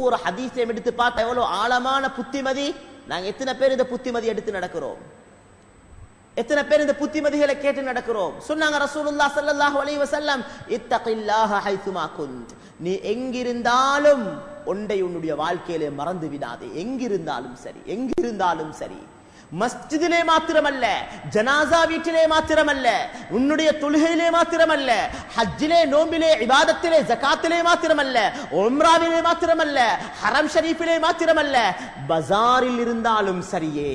ஒவ்வொரு ஹதீஸையும் எடுத்து பார்த்தா எவ்வளவு ஆழமான புத்திமதி? நாங்க எத்தனை பேர் இந்த புத்திமதி எடுத்து நடக்கிறோம்? எத்தனை பேர் இந்த புத்திமதிகளை கேட்டு நடக்கிறோம்? சொன்னாங்க ரசூலுல்லா சல்லல்லாஹு அலைஹி வஸல்லம் இத்தகில்லாஹ ஹைதுமா குந்த். நீ எங்கிருந்தாலும் ஒன்றை உன்னுடைய வாழ்க்கையிலே மறந்து விடாதே. எங்கிருந்தாலும் சரி எங்கிருந்தாலும் சரி. மஸ்ஜிதிலே மாத்திரமல்ல ஜனாசா வீட்டிலே மாத்திரமல்ல உன்னுடைய தொழுகையிலே மாத்திரமல்ல ஹஜ்ஜிலே நோம்பிலே இபாதத்திலே ஜகாத்திலே மாத்திரமல்ல உம்ராவிலே மாத்திரமல்ல ஹரம் ஷரீஃபிலே மாத்திரமல்ல. பஜாரில் இருந்தாலும் சரியே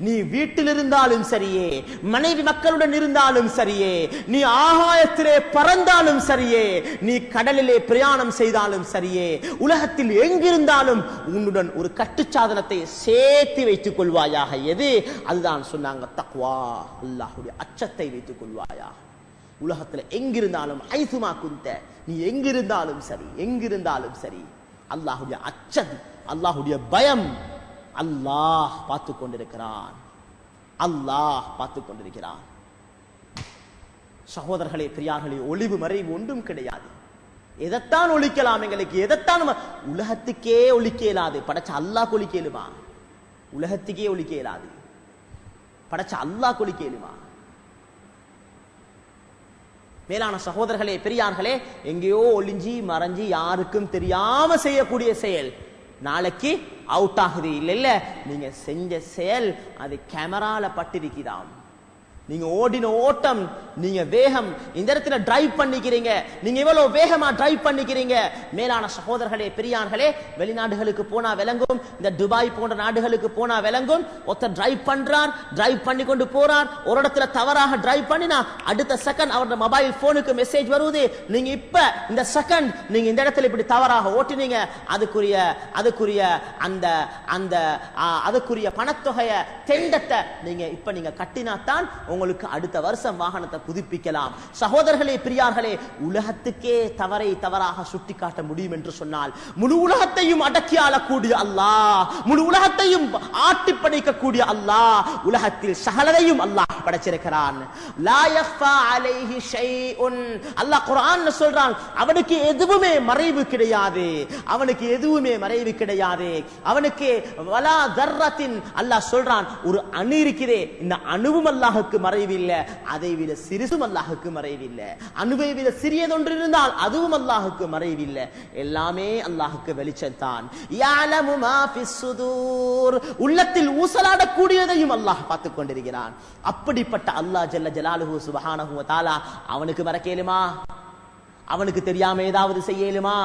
நீ வீட்டில் இருந்தாலும் சரியே மனைவி மக்களுடன் இருந்தாலும் சரியே நீ ஆகாயத்திலே பறந்தாலும் சரியே நீ கடலிலே பிரயாணம் செய்தாலும் சரியே உலகத்தில் எங்கிருந்தாலும் உன்னுடன் ஒரு கட்டுச்சாதனத்தை சேர்த்து வைத்துக் கொள்வாயாக எது அதுதான் சொன்னாங்க தக்வா அல்லாஹுடைய அச்சத்தை வைத்துக் கொள்வாயா? உலகத்துல எங்கிருந்தாலும் ஐசுமா குந்த நீ எங்கிருந்தாலும் சரி எங்கிருந்தாலும் சரி அல்லாஹுடைய அச்சம் அல்லாஹுடைய பயம் அல்லாஹ் பார்த்து கொண்டிருக்கிறான். அல்லாஹ் பார்த்து கொண்டிருக்கிறான். சகோதரர்களே பெரியார்களே ஒளிவு மறைவு ஒன்றும் கிடையாது. எதைத்தான் ஒழிக்கலாம் எங்களுக்கு எதைத்தான் உலகத்துக்கே ஒழிக்க இயலாது. படைச்ச அல்லாஹ் ஒழிக்க இயலுமா? உலகத்துக்கே ஒழிக்க இயலாது படைச்ச அல்லாஹ் ஒழிக்க இயலுமா மேலான சகோதரர்களே பெரியார்களே எங்கேயோ ஒளிஞ்சி மறைஞ்சி யாருக்கும் தெரியாம செய்யக்கூடிய செயல் நாளைக்கு அவுட் ஆகுது. இல்ல இல்ல நீங்க செஞ்ச செயல் அது கேமரால பட்டிருக்கிறாம். நீங்க ஓடின ஓட்டம் நீங்க வேகம் இந்த இடத்துல டிரைவ் பண்ணிக்கிறீங்க. நீங்க எவ்வளவு வேகமா டிரைவ் பண்ணிக்கிறீங்க? மேலான சகோதரர்களே பெரியார்களே வெளிநாடுகளுக்கு போனா விளங்கும் இந்த துபாய் போன்ற நாடுகளுக்கு போனா விளங்கும். ஒருத்தர் டிரைவ் பண்றார் டிரைவ் பண்ணி கொண்டு போறார். ஒரு இடத்துல தவறாக டிரைவ் பண்ணினா அடுத்த செகண்ட் அவரோட மொபைல் போனுக்கு மெசேஜ் வருது நீங்க இப்ப இந்த செகண்ட் நீங்க இந்த இடத்துல இப்படி தவறாக ஓட்டினீங்க. அதுக்குரிய அதுக்குரிய அந்த அந்த அதுக்குரிய பணத்தொகைய தெண்டத்தை நீங்க இப்ப நீங்க கட்டினாத்தான் உங்களுக்கு அடுத்த வருஷம் வாகனத்தை புதுப்பிக்கலாம். சகோதரர்களே பிரியார்களே உலகத்துக்கே தவறை தவறாக சுட்டிக்காட்ட முடியும் என்று சொன்னால் முழு உலகத்தையும் அடக்கி ஆளக்கூடிய அல்லாஹ் முழு உலகத்தையும் ஆட்டி படைக்கக்கூடிய அல்லாஹ் உலகத்தில் சகலதையும் அல்லாஹ் படைச்சிருக்கிறான். அல்லாஹ் சொல்றான் அவனுக்கு எதுவுமே மறைவு கிடையாது. அவனுக்கு எதுவுமே மறைவு கிடையாது. அவனுக்கு வலா தர்ரத்தின் அல்லாஹ் சொல்றான் ஒரு அணு இருக்கிறே இந்த அணுவும் அல்லாஹுக்கு மறைவில்லை. அதை விட சிறிதும் அல்லாஹுக்கு மறைவில்லை. அணுவை விட சிறியதொன்று இருந்தால் அதுவும் அல்லாஹுக்கு மறைவில்லை. எல்லாமே அல்லாஹுக்கு வெளிச்சம் வெளிச்சம்தான் உள்ளத்தில் ஊசலாடக்கூடியதையும் அல்லாஹ் பார்த்து கொண்டிருக்கிறான். அப்படிப்பட்ட அல்லாஹ் ஜல்ல ஜலாலுஹு சுபஹானஹு தாலா அவனுக்கு மறக்கலுமா? அவனுக்கு தெரியாம ஏதாவது செய்யலுமா?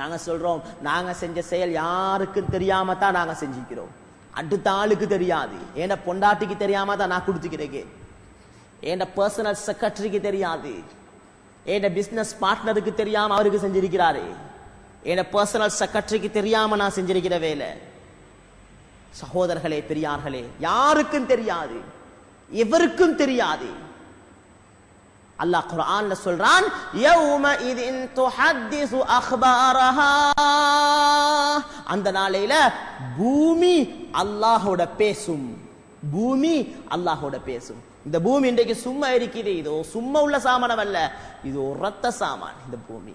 நாங்க சொல்றோம் நாங்க செஞ்ச செயல் யாருக்கும் தெரியாம தான் நாங்க செஞ்சுக்கிறோம். அடுத்த ஆளுக்கு தெரியாது. ஏன்னா பொண்டாட்டிக்கு தெரியாம தான் நான் கொடுத்துக்கிறேன் ஏண்ட பர்சனல் செக்ரட்டரிக்கு தெரியாது. ஏண்ட பிசினஸ் பார்ட்னருக்கு தெரியாம அவருக்கு செஞ்சிருக்கிறாரு. ஏண்ட பர்சனல் செக்ரட்டரிக்கு தெரியாம நான் செஞ்சிருக்கிற வேலை. சகோதரர்களே பெரியார்களே யாருக்கும் தெரியாது. எவருக்கும் தெரியாது. அல்லாஹ் குர்ஆன்ல சொல்றான் யௌம இதின் துஹத்திசு அக்பாரஹா அந்த நாளையில பூமி அல்லாஹோட பேசும். பூமி அல்லாஹோட பேசும். இந்த பூமி இன்றைக்கு சும்மா இருக்குது. இதோ சும்மா உள்ள சாமானம் அல்ல. இது ஒரு ரத்த சாமான் இந்த பூமி.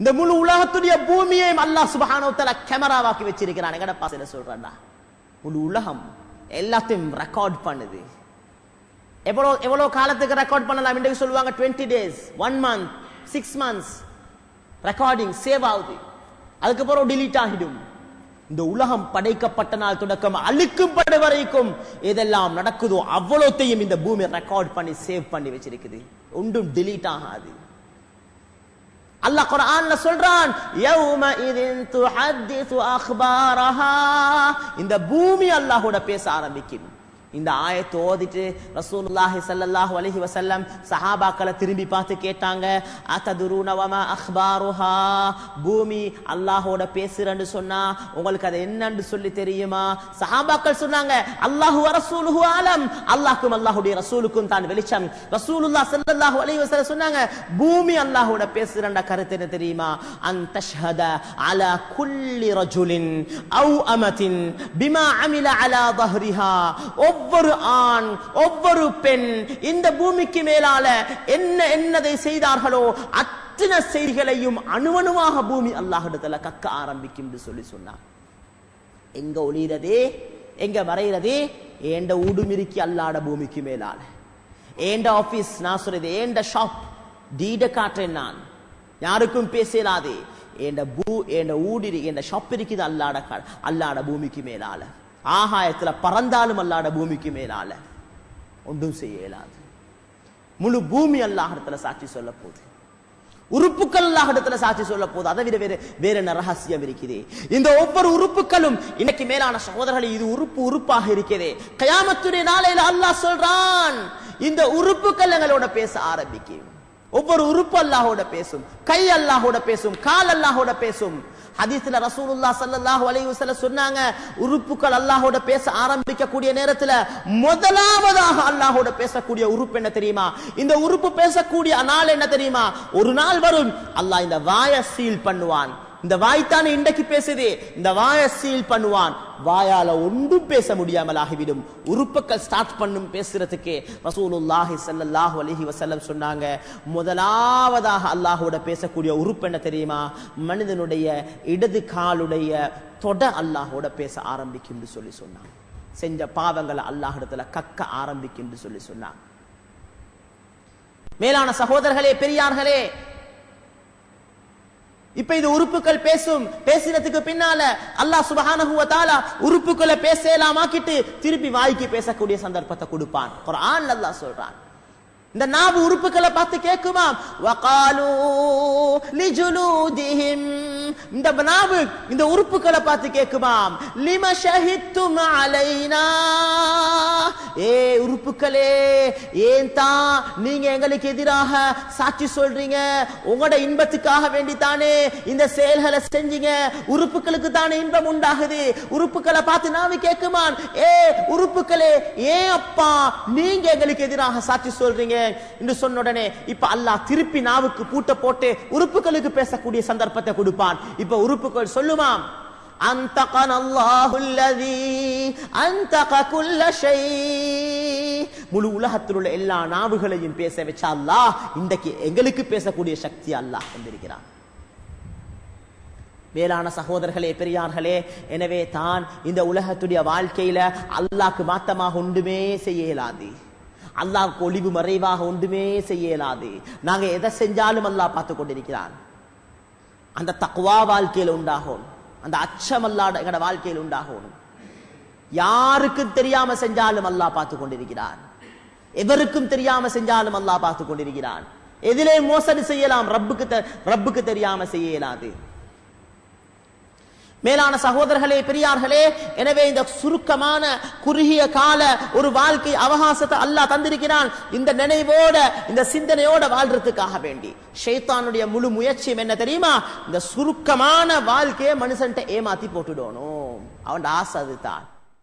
இந்த முழு உலகத்துடைய பூமியை அல்லாஹ் சுபஹானோத்தல கேமராவாக்கி வச்சிருக்கிறான். எங்கட பாசையில சொல்றேன்டா. முழு உலகம் எல்லாத்தையும் ரெக்கார்ட் பண்ணுது. எவ்வளோ எவ்வளோ காலத்துக்கு ரெக்கார்ட் பண்ணலாம்? இன்றைக்கு சொல்லுவாங்க twenty days one month six months recording save ஆகுது. அதுக்கப்புறம் டிலீட் ஆகிடும். இந்த உலகம் படைக்கப்பட்ட நாள் தொடக்கம் அழிக்கும்பட வரைக்கும் எதெல்லாம் நடக்குதோ அவ்வளோத்தையும் இந்த பூமி ரெக்கார்ட் பண்ணி சேவ் பண்ணி வச்சிருக்குது. ஒன்றும் டிலீட் ஆகாது. அல்லாஹ் குர்ஆன்ல சொல்றான் யௌம இதின் துஹத்திசு அக்பாரஹா இந்த பூமி அல்லாஹ்வோட பேச ஆரம்பிக்கும். இந்த ஆயத்தை ஓதிட்டு ரசூலுல்லாஹி ஸல்லல்லாஹு அலஹி வசல்லம் சஹாபாக்களை திரும்பி பார்த்து கேட்டாங்க அத்ததுரூன அஹ்பாருஹா? பூமி அல்லாஹோட பேசுறன்னு சொன்னா உங்களுக்கு அது என்னன்னு சொல்லி தெரியுமா? சஹாபாக்கள் சொன்னாங்க அல்லாஹு ரசூலுஹு ஆலம். அல்லாஹ்க்கும் அல்லாஹுடைய ரசூலுக்கும் தான் வெளிச்சம். ரசூலுல்லாஹ் ஸல்லல்லாஹு அலஹி வசல்லம் சொன்னாங்க பூமி அல்லாஹோட பேசுறன்ற கருத்து என்ன தெரியுமா? அந்த ஷஹத அலா குல்லி ரஜுலின் அவு அமதின் பிமா அமில அலா தஹ்ரிஹா. ஒவ்வொரு ஆண் ஒவ்வொரு பெண் இந்த பூமிக்கு மேலால என்ன என்னதை செய்தார்களோ அத்தனை செய்திகளையும் அணுவணுவாக பூமி அல்லாஹிடத்துல கக்க ஆரம்பிக்கும் என்று சொல்லி சொன்னார் எங்க ஒளிரதே எங்க வரைகிறதே ஏண்ட ஊடுமிருக்கி அல்லாட பூமிக்கு மேலால. ஏண்ட ஆபீஸ் நான் சொல்றது ஏண்ட ஷாப் டீட காட்டுறேன் நான். யாருக்கும் பேசலாதே. ஏண்ட பூ ஏண்ட ஊடி ஏண்ட ஷாப் இருக்குது அல்லாட அல்லாட பூமிக்கு மேலால. ஆகாயத்துல பறந்தாலும் அல்லாட பூமிக்கு மேலால. ஒன்றும் செய்ய இயலாது. முழு பூமி அல்லாஹிடத்துல சாட்சி சொல்ல போகுது. உறுப்புகள் அல்லாஹிடத்துல சாட்சி சொல்ல போகுது. அதை விட வேற வேற என்ன ரகசியம் இருக்குது? இந்த ஒவ்வொரு உறுப்புகளும் இன்னைக்கு மேலான சகோதரர்கள் இது உறுப்பு உறுப்பாக இருக்கிறது கயாமத்துடைய நாளையில அல்லாஹ் சொல்றான் இந்த உறுப்புகள் எங்களோட பேச ஆரம்பிக்கும். ஒவ்வொரு உறுப்பு அல்லாஹோட பேசும் கை அல்லாஹோட பேசும் கால் அல்லாஹோட பேசும். ஹதீஸ்ல ரசூலுல்லா ஸல்லல்லாஹு அலைஹி வஸல்லம் சொன்னாங்க உறுப்புகள் அல்லாஹோட பேச ஆரம்பிக்க கூடிய நேரத்துல முதலாவதாக அல்லாஹோட பேசக்கூடிய உறுப்பு என்ன தெரியுமா? இந்த உறுப்பு பேசக்கூடிய நாள் என்ன தெரியுமா? ஒரு நாள் வரும் அல்லாஹ் இந்த வாயை சீல் பண்ணுவான். இந்த வாய்த்தானே இன்றைக்கு பேசுது இந்த வாயை சீல் பண்ணுவான். வாயால ஒன்றும் பேச முடியாமல் ஆகிவிடும் உறுப்புகள் ஸ்டார்ட் பண்ணும் பேசுறதுக்கு ரசூலுல்லாஹி சல்லாஹூ அலஹி வசல்லம் சொன்னாங்க. முதலாவதாக அல்லாஹோட பேசக்கூடிய உறுப்பு என்ன தெரியுமா? மனிதனுடைய இடது காலுடைய தொட அல்லாஹோட பேச ஆரம்பிக்கும் சொல்லி சொன்னாங்க. செஞ்ச பாவங்களை அல்லாஹ்விடத்துல கக்க ஆரம்பிக்கும் சொல்லி சொன்னாங்க. மேலான சகோதரர்களே பெரியார்களே இப்ப இது உறுப்புகள் பேசும் பேசினதுக்கு பின்னால அல்லாஹ் சுப்ஹானஹு வ உறுப்புகளை பேசலாமாக்கிட்டு திருப்பி வாய்க்கு பேசக்கூடிய சந்தர்ப்பத்தை கொடுப்பான். குரான் அல்லாஹ் சொல்றான். இந்த நாவு உறுப்புகளை பார்த்து கேட்குமா? வகாலு லிஜுலூதிஹிம் இந்த நாவு இந்த உறுப்புகளை பார்த்து கேட்குமாம். லிம ஷஹித்தும் அலைனா ஏ உறுப்புகளே ஏன் தான் நீங்க எங்களுக்கு எதிராக சாட்சி சொல்றீங்க? உங்களோட இன்பத்துக்காக வேண்டித்தானே இந்த செயல்களை செஞ்சீங்க? உறுப்புகளுக்கு தானே இன்பம் உண்டாகுது? உறுப்புகளை பார்த்து நாவி கேட்குமான் ஏ உறுப்புகளே ஏன் அப்பா நீங்க எங்களுக்கு எதிராக சாட்சி சொல்றீங்க? என்று சொன்ன உடனே இப்ப அல்லாஹ் திருப்பி நாவுக்கு பூட்ட போட்டு உறுப்புகளுக்கு பேசக்கூடிய சந்தர்ப்பத்தை கொடுப்பான். இப்ப உறுப்புகள் சொல்லுமாம் அந்தகன அல்லாஹுல்லதி அந்தக குல்ல முழு உலகத்தில் உள்ள எல்லா நாவுகளையும் பேச வச்சா அல்லாஹ் இன்றைக்கு எங்களுக்கு பேசக்கூடிய சக்தி அல்லாஹ் வந்திருக்கிறான் மேலான சகோதரர்களே பெரியார்களே எனவே தான் இந்த உலகத்துடைய வாழ்க்கையில அல்லாக்கு மாத்தமாக ஒன்றுமே செய்ய இயலாது அல்லாவுக்கு ஒளிவு மறைவாக ஒன்றுமே செய்ய இயலாது நாங்க எதை செஞ்சாலும் அல்லாஹ் பார்த்து கொண்டிருக்கிறான். அந்த தக்குவா வாழ்க்கையில உண்டாகும். அந்த அச்சம் அல்லாட எங்கட வாழ்க்கையில் உண்டாகணும் யாருக்கும் தெரியாம செஞ்சாலும் அல்லாஹ் பார்த்து கொண்டிருக்கிறான். எவருக்கும் தெரியாம செஞ்சாலும் அல்லாஹ் பார்த்து கொண்டிருக்கிறான். எதிலே மோசடி செய்யலாம் ரப்புக்கு தெ- ரப்புக்கு தெரியாம செய்யலாது. மேலான சகோதரர்களே பெரியார்களே எனவே இந்த சுருக்கமான குறுகிய கால ஒரு வாழ்க்கை அவகாசத்தை அல்லாஹ் தந்திருக்கிறான். இந்த நினைவோட இந்த சிந்தனையோட வாழ்றதுக்காக வேண்டி. ஷைத்தானுடைய முழு முயற்சியும் என்ன தெரியுமா? இந்த சுருக்கமான வாழ்க்கையை மனுஷன்ட்ட ஏமாத்தி போட்டுடணும். அவன் ஆசை அதுதான்.